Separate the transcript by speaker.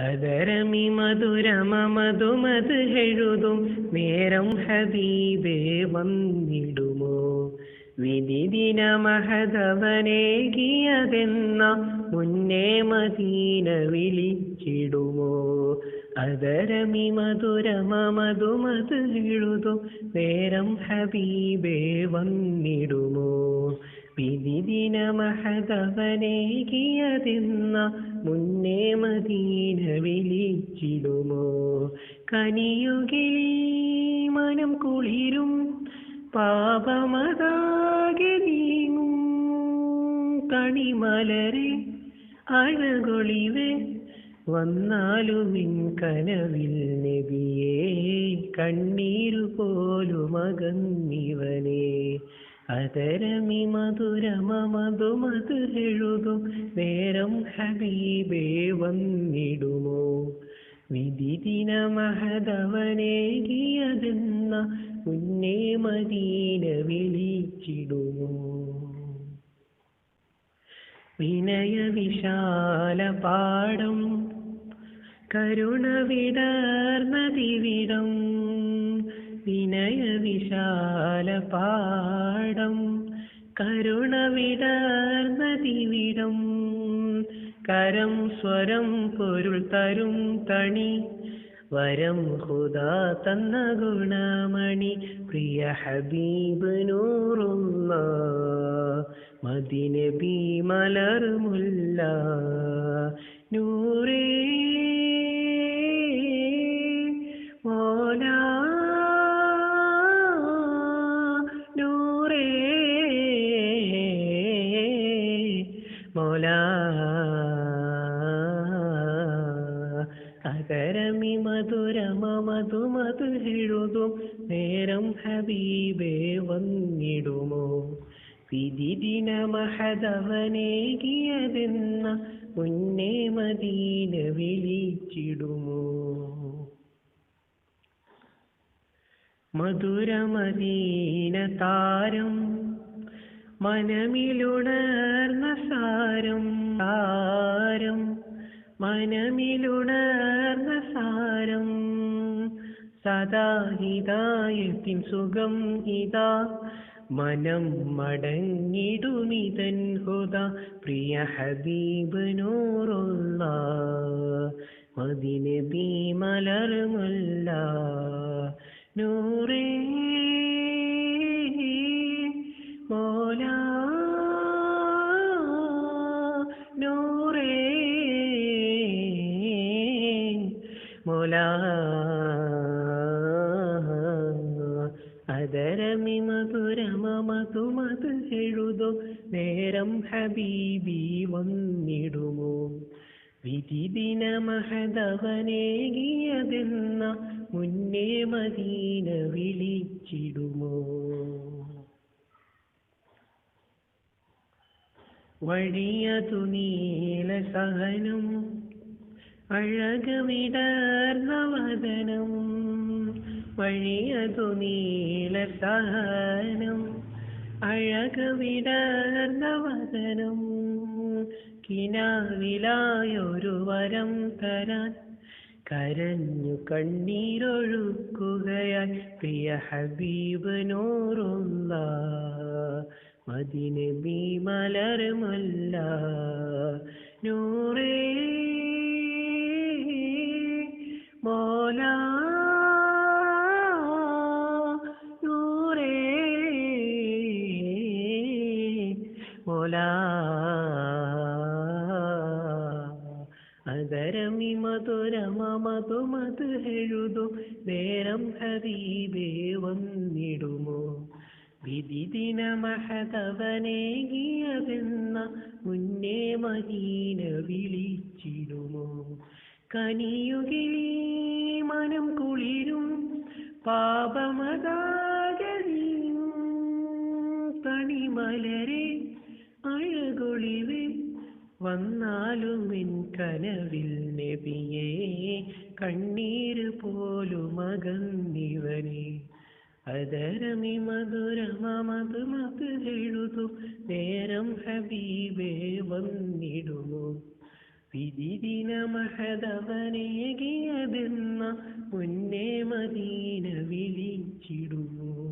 Speaker 1: അതരമി മധുരമമധുമത് എഴുതും. നേരം ഹബീബേ വന്നിടുമോ? വിധി ദിനമഹതവനേകിയതെന്ന മുന്നേ മദീന വിളിച്ചിടുമോ? അതരമി മധുരമമധുമത് എഴുതും. നേരം ഹബീബേ വന്നിടുമോ? വിധി ദിനമഹതവനേകിയതെന്ന മുന്നേ മദീന വിളിച്ചിടുമോ? കനിയുകിലി മനം കുളിരും പാപമതാകെ നീങ്ങും. കണിമലരെ അഴകൊളിവേ വന്നാലുമിൻ കനവിൽ നബിയേ കണ്ണീരു പോലും അകന്നിവനേ അതരമി മധുരമമധുമത് എഴുതും നേരം ഹബീബേ വന്നിടുമോ? വിധി ദിനമഹതവനേകിയതെന്ന മുന്നേ മദീന വിളിച്ചിടുമോ? വിനയ വിശാല പാടം കരുണ വിടർന്നതിവിടം. വിനയ വിശാല പാടം കരുണ വിടർന്നതിവിടം കരം സ്വരം പൊരുൾ തരും തണി വരം ഹുദാ തന്ന ഗുണമണി പ്രിയ ഹബീബ് നൂറുള്ള മദിനബി മലർമുല്ല നൂറേ അകരമി മധുര മധു എഴുതും നേരം ഹബീബേ വന്നിടുമോ? വിധിദിന മഹദവനേകിയതെന്ന മുന്നേ മദീന വിളിച്ചിടുമോ? മധുര മദീന താരം മനമിലുണർന്ന സാരം താരം മനമിലുണർന്ന സാരം. സദാ ഹിതായത്തിൻ സുഖം ഇതാ. മനം മടങ്ങിടുമിതൻ ഹുദ. പ്രിയ ഹബീബ് നൂറുള്ള ബീമലർ മലർമുല്ല. നൂറേ മോല അതരമി മധുരമമതു മത് എഴുതും നേരം ഹബീബി വന്നിടുമോ? വിധി ദിനമഹതവനേകിയതെന്ന മുന്നേ മദീന വിളിച്ചിടുമോ? വഴിയതു നീല സഹനം അഴകവിടർന്ന വദനം വഴിയതു സഹനം അഴകവിടർന്ന വദനം കിനാവിലായൊരു വരം തരാൻ. കരഞ്ഞു കണ്ണീരൊഴുക്കുകയായി പ്രിയ ഹബീബ് നൂറുള്ള ബീമലർ മല്ല നൂറേ അതരമി മധുരമമതു മത് എഴുതു. നേരം ഹരീബേ വന്നിടുമോ? വിധി ദിനമഹതവനേകിയതെന്ന മുന്നേ മദീന വിളിച്ചിടുമോ? കനിയുകിലി മനം കുളിരും. പാപമതാകരീം കണിമലരെ അഴകൊളിവേ വന്നാലും എൻ കനവിൽ നബിയേ കണ്ണീര് പോലും അകന്നിവനെ. അതരമി മധുരമത് മത് എഴുതും നേരം ഹബീബേ വന്നിടുമോ? വിധിദിന മഹതവനേകിയതെന്ന മുന്നേ മദീന വിളിച്ചിടുന്നു